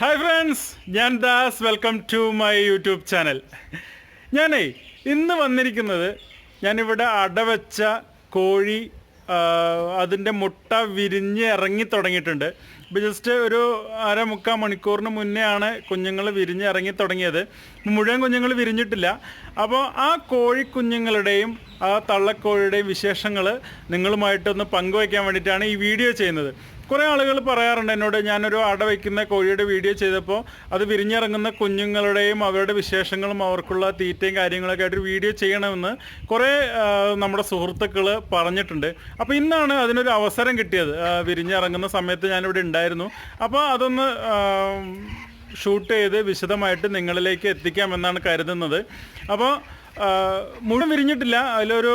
Hi friends ഞാൻ Das. Welcome to my YouTube channel ഞാനേ ഇന്ന് വന്നിരിക്കുന്നത് ഞാനിവിടെ അടവച്ച കോഴി അതിന്റെ മുട്ട വിരിഞ്ഞ് ഇറങ്ങി തുടങ്ങിയിട്ടുണ്ട്. ഇപ്പോൾ ജസ്റ്റ് ഒരു അര മുക്കാൽ മണിക്കൂറിന് മുന്നേ ആണ് കുഞ്ഞുങ്ങൾ വിരിഞ്ഞ് ഇറങ്ങി തുടങ്ങിയത്. മുഴുവൻ കുഞ്ഞുങ്ങൾ വിരിഞ്ഞിട്ടില്ല. അപ്പോൾ ആ കോഴി കുഞ്ഞുങ്ങളുടെയും ആ തള്ളക്കോഴിയുടെയും വിശേഷങ്ങൾ നിങ്ങളുമായിട്ടൊന്ന് പങ്കുവയ്ക്കാൻ വേണ്ടിയിട്ടാണ് ഈ വീഡിയോ ചെയ്യുന്നത്. കുറേ ആളുകൾ പറയാറുണ്ട് എന്നോട് ഞാനൊരു അട വയ്ക്കുന്ന കോഴിയുടെ വീഡിയോ ചെയ്തപ്പോൾ അത് വിരിഞ്ഞിറങ്ങുന്ന കുഞ്ഞുങ്ങളുടെയും അവരുടെ വിശേഷങ്ങളും അവർക്കുള്ള തീറ്റയും കാര്യങ്ങളൊക്കെ ആയിട്ട് വീഡിയോ ചെയ്യണമെന്ന് കുറേ നമ്മുടെ സുഹൃത്തുക്കൾ പറഞ്ഞിട്ടുണ്ട്. അപ്പോൾ ഇന്നാണ് അതിനൊരു അവസരം കിട്ടിയത്. വിരിഞ്ഞിറങ്ങുന്ന സമയത്ത് ഞാനിവിടെ ഉണ്ടായിരുന്നു. അപ്പോൾ അതൊന്ന് ഷൂട്ട് ചെയ്ത് വിശദമായിട്ട് നിങ്ങളിലേക്ക് എത്തിക്കാമെന്നാണ് കരുതുന്നത്. അപ്പോൾ മുഴുവൻ വിരിഞ്ഞിട്ടില്ല. അതിലൊരു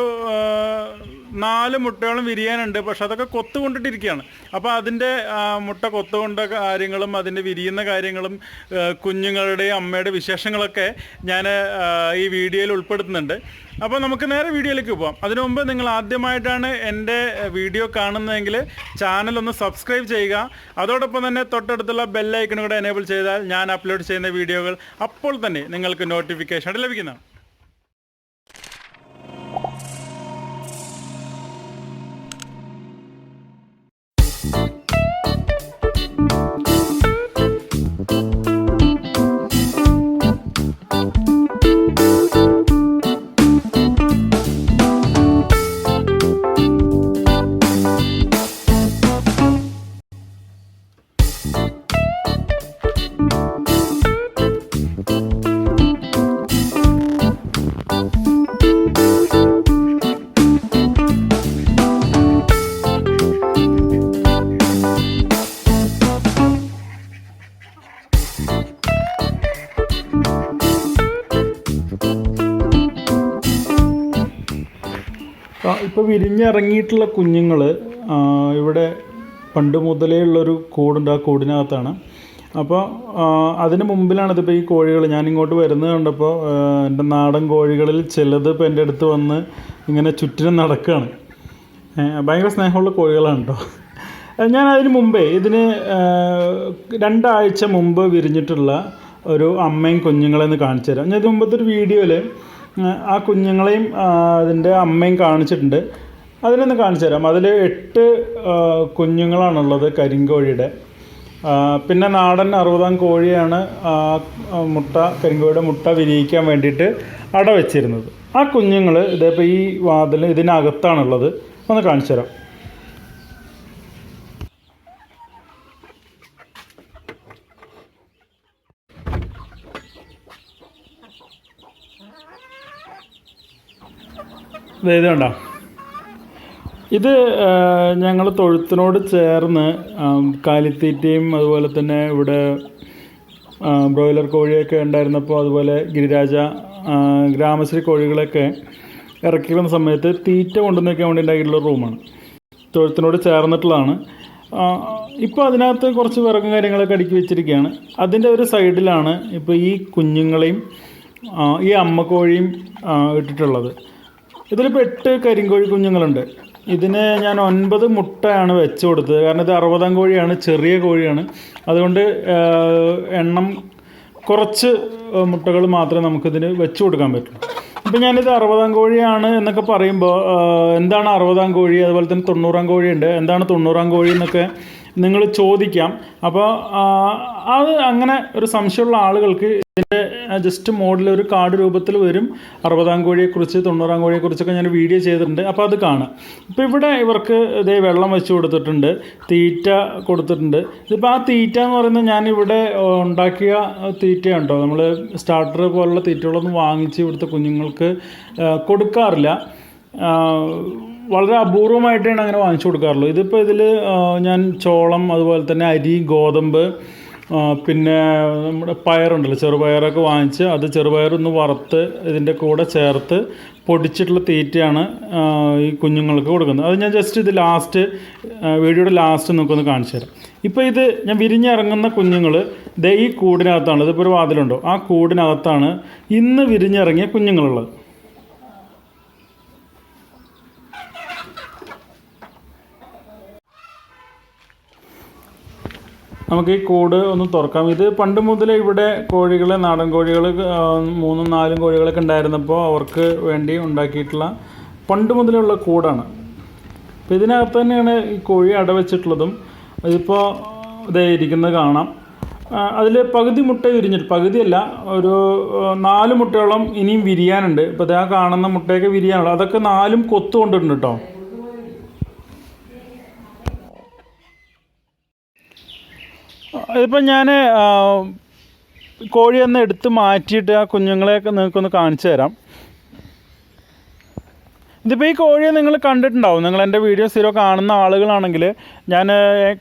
നാല് മുട്ടയോളം വിരിയാനുണ്ട്. പക്ഷെ അതൊക്കെ കൊത്തുകൊണ്ടിട്ടിരിക്കുകയാണ്. അപ്പോൾ അതിന്റെ മുട്ട കൊത്തുകൊണ്ട കാര്യങ്ങളും അതിന്റെ വിരിയുന്ന കാര്യങ്ങളും കുഞ്ഞുങ്ങളുടെയും അമ്മയുടെ വിശേഷങ്ങളൊക്കെ ഞാൻ ഈ വീഡിയോയിൽ ഉൾപ്പെടുത്തുന്നുണ്ട്. അപ്പോൾ നമുക്ക് നേരെ വീഡിയോയിലേക്ക് പോകാം അതിനു മുമ്പ് നിങ്ങൾ ആദ്യമായിട്ടാണ് എന്റെ വീഡിയോ കാണുന്നതെങ്കിൽ ചാനൽ ഒന്ന് സബ്സ്ക്രൈബ് ചെയ്യുക. അതോടൊപ്പം തന്നെ തൊട്ടടുത്തുള്ള ബെല്ലൈക്കൺ കൂടെ എനേബിൾ ചെയ്താൽ ഞാൻ അപ്ലോഡ് ചെയ്യുന്ന വീഡിയോകൾ അപ്പോൾ തന്നെ നിങ്ങൾക്ക് നോട്ടിഫിക്കേഷൻ ലഭിക്കുന്നതാണ്. ഇപ്പോൾ വിരിഞ്ഞിറങ്ങിയിട്ടുള്ള കുഞ്ഞുങ്ങൾ ഇവിടെ പണ്ട് മുതലേ ഉള്ളൊരു കൂടുണ്ട് ആ കൂടിനകത്താണ്. അപ്പോൾ അതിന് മുമ്പിലാണ് ഇതിപ്പോൾ ഈ കോഴികൾ ഞാൻ ഇങ്ങോട്ട് വരുന്നത് കണ്ടപ്പോൾ എന്റെ നാടൻ കോഴികളിൽ ചിലത് ഇപ്പോൾ എന്റെ അടുത്ത് വന്ന് ഇങ്ങനെ ചുറ്റിനും നടക്കുകയാണ് ഭയങ്കര സ്നേഹമുള്ള കോഴികളാണ് കേട്ടോ. ഞാൻ അതിന് മുമ്പേ ഇതിന് രണ്ടാഴ്ച മുമ്പ് വിരിഞ്ഞിട്ടുള്ള ഒരു അമ്മയും കുഞ്ഞുങ്ങളെന്ന് കാണിച്ചു തരാം. ഞാൻ ഇത് മുമ്പത്തെ ഒരു വീഡിയോയിൽ ആ കുഞ്ഞുങ്ങളെയും അതിന്റെ അമ്മയും കാണിച്ചിട്ടുണ്ട്. അതിനൊന്ന് കാണിച്ചു തരാം. അതിൽ എട്ട് കുഞ്ഞുങ്ങളാണുള്ളത് കരിങ്കോഴിയുടെ. പിന്നെ നാടൻ അറുപതാം കോഴിയാണ് മുട്ട കരിങ്കോഴിയുടെ മുട്ട വിരിയിക്കാൻ വേണ്ടിയിട്ട് അട വെച്ചിരുന്നത് ആ കുഞ്ഞുങ്ങൾ ഇതേപ്പോൾ ഈ വാതിൽ ഇതിനകത്താണുള്ളത്. ഒന്ന് കാണിച്ചു തരാം. ഇത് കണ്ടോ? ഇത് ഞങ്ങൾ തൊഴുത്തിനോട് ചേർന്ന് കാലിത്തീറ്റയും അതുപോലെ തന്നെ ഇവിടെ ബ്രോയിലർ കോഴിയൊക്കെ ഉണ്ടായിരുന്നപ്പോൾ അതുപോലെ ഗിരിരാജ ഗ്രാമശ്രീ കോഴികളൊക്കെ ഇറക്കിക്കുന്ന സമയത്ത് തീറ്റ കൊണ്ടുവന്നൊക്കെ വേണ്ടി ഉണ്ടാക്കിയിട്ടുള്ള റൂമാണ്. തൊഴുത്തിനോട് ചേർന്നിട്ടുള്ളതാണ്. ഇപ്പോൾ അതിനകത്ത് കുറച്ച് വിറകും കാര്യങ്ങളൊക്കെ അടുക്കി വെച്ചിരിക്കുകയാണ്. അതിന്റെ ഒരു സൈഡിലാണ് ഇപ്പോൾ ഈ കുഞ്ഞുങ്ങളെയും ഈ അമ്മ കോഴിയും ഇട്ടിട്ടുള്ളത്. ഇതിലിപ്പോൾ എട്ട് കരിങ്കോഴി കുഞ്ഞുങ്ങളുണ്ട്. ഇതിന് ഞാൻ ഒൻപത് മുട്ടയാണ് വെച്ച് കൊടുത്തത്. കാരണം ഇത് അറുപതാം കോഴിയാണ് ചെറിയ കോഴിയാണ്. അതുകൊണ്ട് എണ്ണം കുറച്ച് മുട്ടകൾ മാത്രമേ നമുക്കിതിന് വെച്ച് കൊടുക്കാൻ പറ്റുള്ളൂ ഇപ്പം ഞാനിത് അറുപതാം കോഴിയാണ് എന്നൊക്കെ പറയുമ്പോൾ എന്താണ് അറുപതാം കോഴി? അതുപോലെ തന്നെ തൊണ്ണൂറാം കോഴിയുണ്ട്. എന്താണ് തൊണ്ണൂറാം കോഴി എന്നൊക്കെ നിങ്ങൾ ചോദിക്കാം. അപ്പോൾ അത് അങ്ങനെ ഒരു സംശയമുള്ള ആളുകൾക്ക് ഇതിന്റെ ജസ്റ്റ് മോഡൽ ഒരു കാർഡ് രൂപത്തിൽ വരും. അറുപതാം കോഴിയെക്കുറിച്ച് തൊണ്ണൂറാം കോഴിയെക്കുറിച്ചൊക്കെ ഞാൻ വീഡിയോ ചെയ്തിട്ടുണ്ട്. അപ്പോൾ അത് കാണാം. ഇപ്പോൾ ഇവിടെ ഇവർക്ക് ഇതേ വെള്ളം വെച്ച് കൊടുത്തിട്ടുണ്ട്. തീറ്റ കൊടുത്തിട്ടുണ്ട്. ഇതിപ്പോൾ ആ തീറ്റ എന്ന് പറയുന്നത് ഞാനിവിടെ ഉണ്ടാക്കിയ തീറ്റയുണ്ടോ? നമ്മൾ സ്റ്റാർട്ടർ പോലുള്ള തീറ്റകളൊന്നും വാങ്ങിച്ച് ഇവിടുത്തെ കുഞ്ഞുങ്ങൾക്ക് കൊടുക്കാറില്ല. വളരെ അപൂർവമായിട്ടാണ് അങ്ങനെ വാങ്ങിച്ചു കൊടുക്കാറുള്ളൂ ഇതിപ്പോൾ ഇതിൽ ഞാൻ ചോളം അതുപോലെ തന്നെ അരി ഗോതമ്പ് പിന്നെ നമ്മുടെ പയറുണ്ടല്ലോ ചെറുപയറൊക്കെ വാങ്ങിച്ച് അത് ചെറുപയറൊന്ന് വറുത്ത് ഇതിന്റെ കൂടെ ചേർത്ത് പൊടിച്ചിട്ടുള്ള തീറ്റയാണ് ഈ കുഞ്ഞുങ്ങൾക്ക് കൊടുക്കുന്നത്. അത് ഞാൻ ജസ്റ്റ് ഇത് ലാസ്റ്റ് വീഡിയോയുടെ ലാസ്റ്റ് നമുക്കൊന്ന് കാണിച്ചു തരാം. ഇപ്പോൾ ഇത് ഞാൻ വിരിഞ്ഞിറങ്ങുന്ന കുഞ്ഞുങ്ങൾ ദേ ഈ കൂടിനകത്താണ് ഇതിപ്പോൾ ഒരു വാതിലുണ്ടോ? ആ കൂടിനകത്താണ് ഇന്ന് വിരിഞ്ഞിറങ്ങിയ കുഞ്ഞുങ്ങളുള്ളത്. നമുക്ക് ഈ കൂട് ഒന്ന് തുറക്കാം. ഇത് പണ്ട് മുതലേ ഇവിടെ കോഴികളെ നാടൻ കോഴികൾ മൂന്നും നാലും കോഴികളൊക്കെ ഉണ്ടായിരുന്നപ്പോൾ അവർക്ക് വേണ്ടി ഉണ്ടാക്കിയിട്ടുള്ള പണ്ട് മുതലേ ഉള്ള കൂടാണ്. അപ്പോൾ ഇതിനകത്ത് തന്നെയാണ് ഈ കോഴി അടവെച്ചിട്ടുള്ളതും ഇതിപ്പോൾ ഇതേ ഇരിക്കുന്നത് കാണാം. അതിൽ പകുതി മുട്ട വിരിഞ്ഞിട്ട് പകുതിയല്ല ഒരു നാല് മുട്ടയോളം ഇനിയും വിരിയാനുണ്ട്. ഇപ്പോൾ ആ കാണുന്ന മുട്ടയൊക്കെ വിരിയാനുള്ളൂ. അതൊക്കെ നാലും കൊത്തു കൊണ്ടിട്ടുണ്ട് കേട്ടോ ഇതിപ്പോൾ ഞാൻ കോഴിയൊന്ന് എടുത്ത് മാറ്റിയിട്ട് ആ കുഞ്ഞുങ്ങളെയൊക്കെ നിങ്ങൾക്കൊന്ന് കാണിച്ചു തരാം. ഇതിപ്പോൾ ഈ കോഴിയെ നിങ്ങൾ കണ്ടിട്ടുണ്ടാവും. നിങ്ങൾ എന്റെ വീഡിയോ സ്ഥിരം കാണുന്ന ആളുകളാണെങ്കിൽ ഞാൻ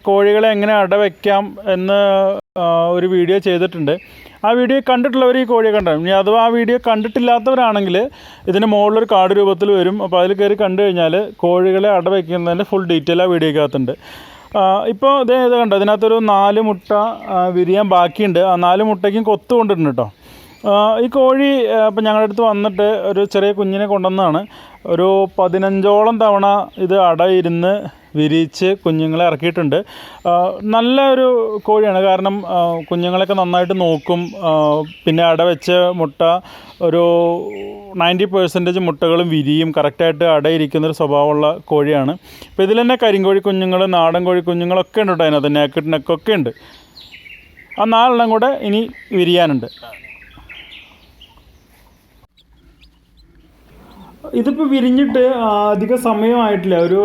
കോഴികളെ എങ്ങനെ അട വയ്ക്കാം എന്ന് ഒരു വീഡിയോ ചെയ്തിട്ടുണ്ട്. ആ വീഡിയോ കണ്ടിട്ടുള്ളവർ ഈ കോഴിയെ കണ്ടാവും ഇനി അഥവാ ആ വീഡിയോ കണ്ടിട്ടില്ലാത്തവരാണെങ്കിൽ ഇതിന് മുകളിലൊരു കാർഡ് രൂപത്തിൽ വരും. അപ്പോൾ അതിൽ കയറി കണ്ടു കഴിഞ്ഞാൽ കോഴികളെ അട വയ്ക്കുന്നതിന്റെ ഫുൾ ഡീറ്റെയിൽ ആ വീഡിയോക്കകത്തുണ്ട്. ഇപ്പോൾ ഇതേ കണ്ടോ ഇതിനകത്തൊരു നാല് മുട്ട വിരിയാൻ ബാക്കിയുണ്ട്. ആ നാല് മുട്ടയ്ക്കും കൊത്തു കൊണ്ടിട്ടുണ്ട് കേട്ടോ ഈ കോഴി ഇപ്പം ഞങ്ങളുടെ അടുത്ത് വന്നിട്ട് ഒരു ചെറിയ കുഞ്ഞിനെ കൊണ്ടുവന്നതാണ്. ഒരു പതിനഞ്ചോളം തവണ ഇത് അടയിരുന്ന് വിരിച്ച് കുഞ്ഞുങ്ങളെ ഇറക്കിയിട്ടുണ്ട്. നല്ല ഒരു കോഴിയാണ്. കാരണം കുഞ്ഞുങ്ങളെയൊക്കെ നന്നായിട്ട് നോക്കും. പിന്നെ അട വെച്ച് മുട്ട ഒരു നയന്റി പെർസെന്റേജ് മുട്ടകളും വിരിയും കറക്റ്റായിട്ട് അടയിരിക്കുന്ന ഒരു സ്വഭാവമുള്ള കോഴിയാണ്. ഇപ്പോൾ ഇതിൽ തന്നെ കരിങ്കോഴി കുഞ്ഞുങ്ങൾ നാടൻ കോഴി കുഞ്ഞുങ്ങളൊക്കെ ഉണ്ട് കേട്ടോ അതിനകത്ത് നെക്കൊക്കെ ഉണ്ട്. ആ നാലെണ്ണം കൂടെ ഇനി വിരിയാനുണ്ട്. ഇതിപ്പോൾ വിരിഞ്ഞിട്ട് അധിക സമയമായിട്ടില്ല. ഒരു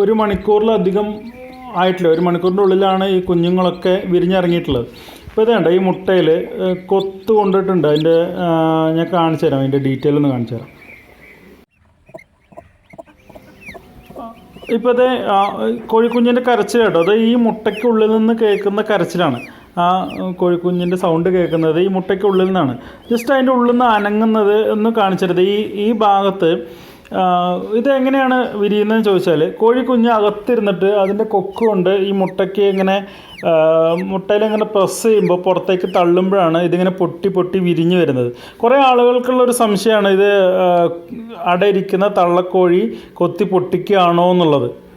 ഒരു മണിക്കൂറിലധികം ആയിട്ടില്ല. ഒരു മണിക്കൂറിന്റെ ഉള്ളിലാണ് ഈ കുഞ്ഞുങ്ങളൊക്കെ വിരിഞ്ഞിറങ്ങിയിട്ടുള്ളത്. ഇപ്പോൾ ഇതേണ്ട ഈ മുട്ടയിൽ കൊത്ത് കൊണ്ടിട്ടുണ്ട്. അതിന്റെ ഞാൻ കാണിച്ചു തരാം. അതിന്റെ ഡീറ്റെയിൽ ഒന്ന് കാണിച്ചു തരാം. ഇപ്പോൾ അത് കോഴിക്കുഞ്ഞിന്റെ കരച്ചിലാട്ടോ അത് ഈ മുട്ടയ്ക്കുള്ളിൽ നിന്ന് കേൾക്കുന്ന കരച്ചിലാണ്. ആ കോഴിക്കുഞ്ഞിന്റെ സൗണ്ട് കേൾക്കുന്നത് ഈ മുട്ടയ്ക്കുള്ളിൽ നിന്നാണ്. ജസ്റ്റ് അതിന്റെ ഉള്ളിൽ നിന്ന് അനങ്ങുന്നത് ഒന്ന് കാണിച്ചിരുത് ഈ ഈ ഭാഗത്ത് ഇതെങ്ങനെയാണ് വിരിയുന്നതെന്ന് ചോദിച്ചാൽ കോഴിക്കുഞ്ഞ് അകത്തിരുന്നിട്ട് അതിന്റെ കൊക്ക് കൊണ്ട് ഈ മുട്ടയ്ക്ക് ഇങ്ങനെ മുട്ടയിൽ ഇങ്ങനെ പ്രസ് ചെയ്യുമ്പോൾ പുറത്തേക്ക് തള്ളുമ്പോഴാണ് ഇതിങ്ങനെ പൊട്ടി പൊട്ടി വിരിഞ്ഞു വരുന്നത്. കുറേ ആളുകൾക്കുള്ളൊരു സംശയമാണ് ഇത് അടയിരിക്കുന്ന തള്ളക്കോഴി കൊത്തി പൊട്ടിക്കുകയാണോ എന്നുള്ളത്.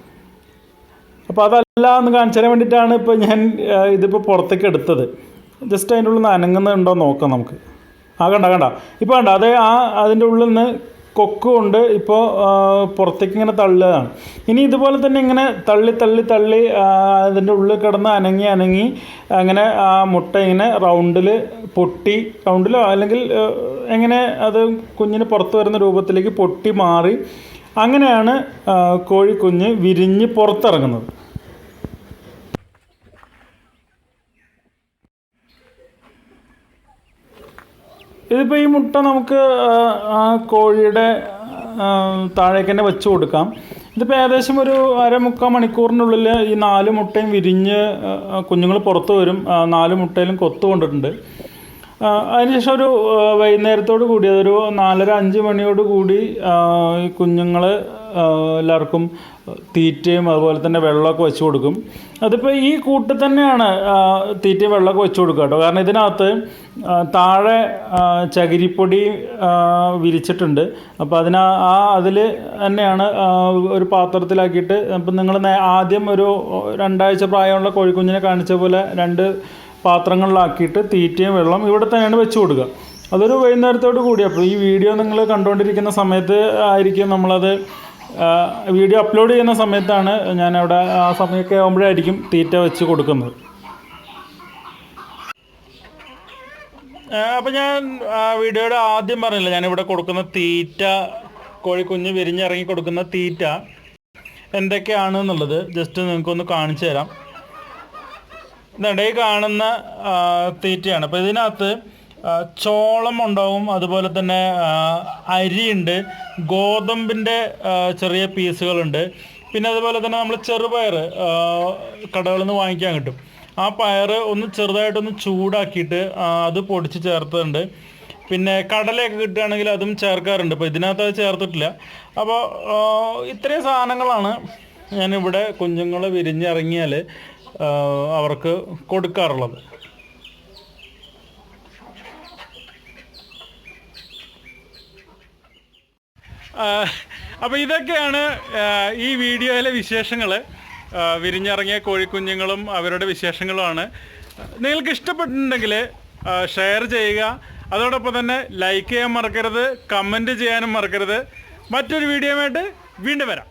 അപ്പോൾ അതല്ല എന്ന് കാണിച്ചു വേണ്ടിയിട്ടാണ് ഇപ്പോൾ ഞാൻ ഇതിപ്പോൾ പുറത്തേക്ക് എടുത്തത്. ജസ്റ്റ് അതിന്റെ ഉള്ളിൽ നിന്ന് അനങ്ങുന്നുണ്ടോ നോക്കാം നമുക്ക്. ആ കണ്ട കണ്ട? ഇപ്പോൾ കണ്ട അതേ ആ അതിന്റെ ഉള്ളിൽ നിന്ന് കൊക്കുകൊണ്ട് ഇപ്പോൾ പുറത്തേക്ക് ഇങ്ങനെ തള്ളുകയാണ്. ഇനി ഇതുപോലെ തന്നെ ഇങ്ങനെ തള്ളി തള്ളി തള്ളി അതിന്റെ ഉള്ളിൽ കിടന്ന് അനങ്ങി അനങ്ങി അങ്ങനെ ആ മുട്ട ഇങ്ങനെ റൗണ്ടിൽ പൊട്ടി റൗണ്ടിലോ അല്ലെങ്കിൽ എങ്ങനെ അത് കുഞ്ഞിന് പുറത്ത് വരുന്ന രൂപത്തിലേക്ക് പൊട്ടി മാറി അങ്ങനെയാണ് കോഴിക്കുഞ്ഞ് വിരിഞ്ഞ് പുറത്തിറങ്ങുന്നത്. ഇതിപ്പോൾ ഈ മുട്ട നമുക്ക് ആ, കോഴിയുടെ താഴേക്ക് തന്നെ വെച്ച് കൊടുക്കാം. ഇതിപ്പോൾ ഏകദേശം ഒരു അര മുക്കാൽ മണിക്കൂറിനുള്ളിൽ ഈ നാല് മുട്ടയും വിരിഞ്ഞ് കുഞ്ഞുങ്ങൾ പുറത്ത് വരും. നാല് മുട്ടയിലും കൊത്തു കൊണ്ടിട്ടുണ്ട്. അതിനുശേഷം ഒരു വൈകുന്നേരത്തോട് കൂടി അതൊരു നാലര അഞ്ച് മണിയോട് കൂടി ഈ കുഞ്ഞുങ്ങൾ എല്ലാവർക്കും തീറ്റയും അതുപോലെ തന്നെ വെള്ളമൊക്കെ വെച്ച് കൊടുക്കും. അതിപ്പോൾ ഈ കൂട്ടിൽ തന്നെയാണ് തീറ്റയും വെള്ളമൊക്കെ വെച്ച് കൊടുക്കുക കേട്ടോ. കാരണം ഇതിനകത്ത് താഴെ ചകിരിപ്പൊടി വിരിച്ചിട്ടുണ്ട്. അപ്പോൾ അതിന് ആ അതിൽ തന്നെയാണ് ഒരു പാത്രത്തിലാക്കിയിട്ട് അപ്പം നിങ്ങൾ ആദ്യം ഒരു രണ്ടാഴ്ച പ്രായമുള്ള കോഴിക്കുഞ്ഞിനെ കാണിച്ച പോലെ രണ്ട് പാത്രങ്ങളിലാക്കിയിട്ട് തീറ്റയും വെള്ളം ഇവിടെ തന്നെയാണ് വെച്ച് കൊടുക്കുക. അതൊരു വൈകുന്നേരത്തോട് കൂടി അപ്പോൾ ഈ വീഡിയോ നിങ്ങൾ കണ്ടുകൊണ്ടിരിക്കുന്ന സമയത്ത് ആയിരിക്കും നമ്മളത് വീഡിയോ അപ്ലോഡ് ചെയ്യുന്ന സമയത്താണ് ഞാൻ അവിടെ ആ സമയമൊക്കെ ആകുമ്പോഴായിരിക്കും തീറ്റ വെച്ച് കൊടുക്കുന്നത്. അപ്പോൾ ഞാൻ വീഡിയോയുടെ ആദ്യം പറഞ്ഞില്ല ഞാനിവിടെ കൊടുക്കുന്ന തീറ്റ കോഴിക്കുഞ്ഞ് വിരിഞ്ഞിറങ്ങി കൊടുക്കുന്ന തീറ്റ എന്തൊക്കെയാണ് എന്നുള്ളത് ജസ്റ്റ് നിങ്ങൾക്കൊന്ന് കാണിച്ചു തരാം. ഈ കാണുന്ന തീറ്റയാണ്. അപ്പോൾ ഇതിനകത്ത് ചോളം ഉണ്ടാവും അതുപോലെ തന്നെ അരിയുണ്ട് ഗോതമ്പിന്റെ ചെറിയ പീസുകളുണ്ട്. പിന്നെ അതുപോലെ തന്നെ നമ്മൾ ചെറുപയർ കടകളിൽ നിന്ന് വാങ്ങിക്കാൻ കിട്ടും. ആ പയർ ഒന്ന് ചെറുതായിട്ടൊന്ന് ചൂടാക്കിയിട്ട് അത് പൊടിച്ച് ചേർത്തിട്ടുണ്ട്. പിന്നെ കടലയൊക്കെ കിട്ടുകയാണെങ്കിൽ അതും ചേർക്കാറുണ്ട്. അപ്പോൾ ഇതിനകത്ത് അത് ചേർത്തിട്ടില്ല. അപ്പോൾ ഇത്രയും സാധനങ്ങളാണ് ഞാനിവിടെ കുഞ്ഞുങ്ങൾ വിരിഞ്ഞിറങ്ങിയാൽ അവർക്ക് കൊടുക്കാറുള്ളത്. അപ്പോൾ ഇതൊക്കെയാണ് ഈ വീഡിയോയിലെ വിശേഷങ്ങൾ വിരിഞ്ഞിറങ്ങിയ കോഴിക്കുഞ്ഞുങ്ങളും അവരുടെ വിശേഷങ്ങളുമാണ്. നിങ്ങൾക്ക് ഇഷ്ടപ്പെട്ടിട്ടുണ്ടെങ്കിൽ ഷെയർ ചെയ്യുക. അതോടൊപ്പം തന്നെ ലൈക്ക് ചെയ്യാൻ മറക്കരുത് കമന്റ് ചെയ്യാനും മറക്കരുത്. മറ്റൊരു വീഡിയോയുമായിട്ട് വീണ്ടും വരാം.